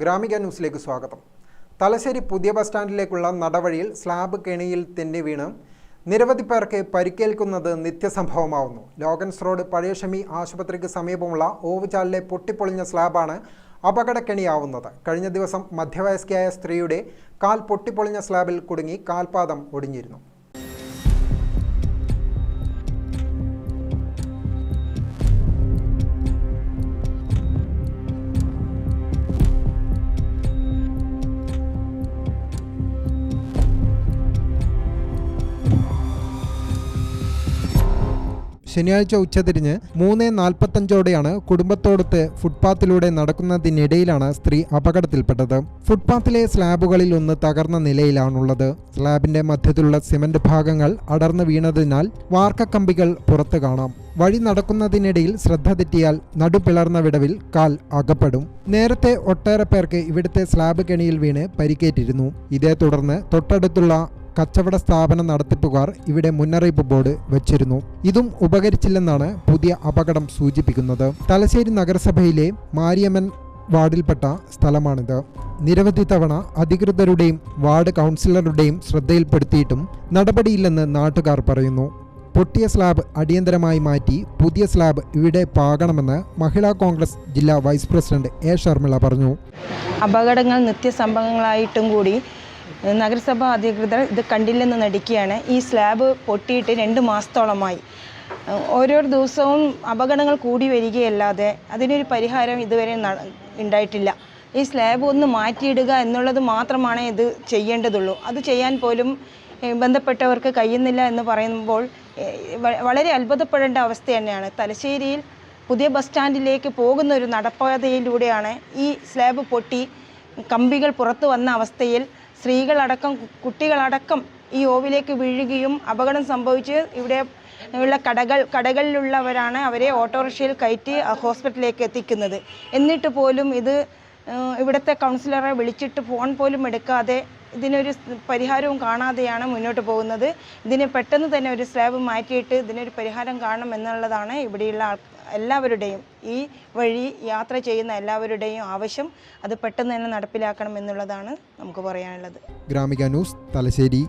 ഗ്രാമിക ന്യൂസിലേക്ക് സ്വാഗതം. തലശ്ശേരി പുതിയ ബസ് സ്റ്റാൻഡിലേക്കുള്ള നടവഴിയിൽ സ്ലാബ് കെണിയിൽ തെന്നി വീണ് നിരവധി പേർക്ക് പരിക്കേൽക്കുന്നത് നിത്യസംഭവമാവുന്നു. ലോഗൻസ് റോഡ് പഴയഷമി ആശുപത്രിക്ക് സമീപമുള്ള ഓവുചാലിലെ പൊട്ടിപ്പൊളിഞ്ഞ സ്ലാബാണ് അപകടക്കെണിയാവുന്നത്. കഴിഞ്ഞ ദിവസം മധ്യവയസ്കയായ സ്ത്രീയുടെ കാൽ പൊട്ടിപ്പൊളിഞ്ഞ സ്ലാബിൽ കുടുങ്ങി കാൽപാദം ഒടിഞ്ഞിരുന്നു. ശനിയാഴ്ച ഉച്ചതിരിഞ്ഞ് മൂന്ന് നാൽപ്പത്തഞ്ചോടെയാണ് കുടുംബത്തോടൊത്ത് ഫുട്പാത്തിലൂടെ നടക്കുന്നതിനിടയിലാണ് സ്ത്രീ അപകടത്തിൽപ്പെട്ടത്. ഫുട്പാത്തിലെ സ്ലാബുകളിൽ ഒന്ന് തകർന്ന നിലയിലാണുള്ളത്. സ്ലാബിന്റെ മധ്യത്തിലുള്ള സിമന്റ് ഭാഗങ്ങൾ അടർന്നു വീണതിനാൽ വാർക്കക്കമ്പികൾ പുറത്തു കാണാം. വഴി നടക്കുന്നതിനിടയിൽ ശ്രദ്ധ തെറ്റിയാൽ നടുപിളർന്ന വിടവിൽ കാൽ അകപ്പെടും. നേരത്തെ ഒട്ടേറെ പേർക്ക് ഇവിടുത്തെ സ്ലാബ് കെണിയിൽ വീണ് പരിക്കേറ്റിരുന്നു. ഇതേ തുടർന്ന് തൊട്ടടുത്തുള്ള കച്ചവട സ്ഥാപന നടത്തിപ്പുകാർ ഇവിടെ മുന്നറിയിപ്പ് ബോർഡ് വെച്ചിരുന്നു. ഇതും ഉപകരിച്ചില്ലെന്നാണ് പുതിയ അപകടം സൂചിപ്പിക്കുന്നത്. തലശ്ശേരി നഗരസഭയിലെ മാരിയമ്മൻ വാർഡിൽപ്പെട്ട സ്ഥലമാണിത്. നിരവധി തവണ അധികൃതരുടെയും വാർഡ് കൗൺസിലറുടെയും ശ്രദ്ധയിൽപ്പെടുത്തിയിട്ടും നടപടിയില്ലെന്ന് നാട്ടുകാർ പറയുന്നു. പൊട്ടിയ സ്ലാബ് അടിയന്തരമായി മാറ്റി പുതിയ സ്ലാബ് ഇവിടെ പാകണമെന്ന് മഹിളാ കോൺഗ്രസ് ജില്ലാ വൈസ് പ്രസിഡന്റ് എ. ഷർമിള പറഞ്ഞു. അപകടങ്ങൾ നിത്യസംഭവങ്ങളായിട്ടും കൂടി നഗരസഭാ അധികൃതർ ഇത് കണ്ടില്ലെന്ന് നടിക്കുകയാണ്. ഈ സ്ലാബ് പൊട്ടിയിട്ട് രണ്ട് മാസത്തോളമായി. ഓരോ ദിവസവും അപകടങ്ങൾ കൂടി വരികയല്ലാതെ അതിനൊരു പരിഹാരം ഇതുവരെ ഉണ്ടായിട്ടില്ല. ഈ സ്ലാബ് ഒന്ന് മാറ്റിയിടുക എന്നുള്ളത് മാത്രമാണ് ഇത് ചെയ്യേണ്ടതുള്ളൂ. അത് ചെയ്യാൻ പോലും ബന്ധപ്പെട്ടവർക്ക് കഴിയുന്നില്ല എന്ന് പറയുമ്പോൾ വളരെ അത്ഭുതപ്പെടേണ്ട അവസ്ഥ തന്നെയാണ്. തലശ്ശേരിയിൽ പുതിയ ബസ് സ്റ്റാൻഡിലേക്ക് പോകുന്ന ഒരു നടപ്പാതയിലൂടെയാണ് ഈ സ്ലാബ് പൊട്ടി കമ്പികൾ പുറത്തു വന്ന അവസ്ഥയിൽ സ്ത്രീകളടക്കം കുട്ടികളടക്കം ഈ ഓവിലേക്ക് വീഴുകയും അപകടം സംഭവിച്ച് ഇവിടെ ഉള്ള കടകൾ കടകളിലുള്ളവരാണ് അവരെ ഓട്ടോറിക്ഷയിൽ കയറ്റി ഹോസ്പിറ്റലിലേക്ക് എത്തിക്കുന്നത്. എന്നിട്ട് പോലും ഇത് ഇവിടുത്തെ കൗൺസിലറെ വിളിച്ചിട്ട് ഫോൺ പോലും എടുക്കാതെ ഇതിനൊരു പരിഹാരവും കാണാതെയാണ് മുന്നോട്ട് പോകുന്നത്. ഇതിനെ പെട്ടെന്ന് തന്നെ ഒരു സ്ലാബ് മാറ്റിയിട്ട് ഇതിനൊരു പരിഹാരം കാണണം എന്നുള്ളതാണ് ഇവിടെയുള്ള എല്ലാവരുടെയും ഈ വഴി യാത്ര ചെയ്യുന്ന എല്ലാവരുടെയും ആവശ്യം. അത് പെട്ടെന്ന് തന്നെ നടപ്പിലാക്കണം എന്നുള്ളതാണ് നമുക്ക് പറയാനുള്ളത്. ഗ്രാമിക ന്യൂസ് തലശ്ശേരി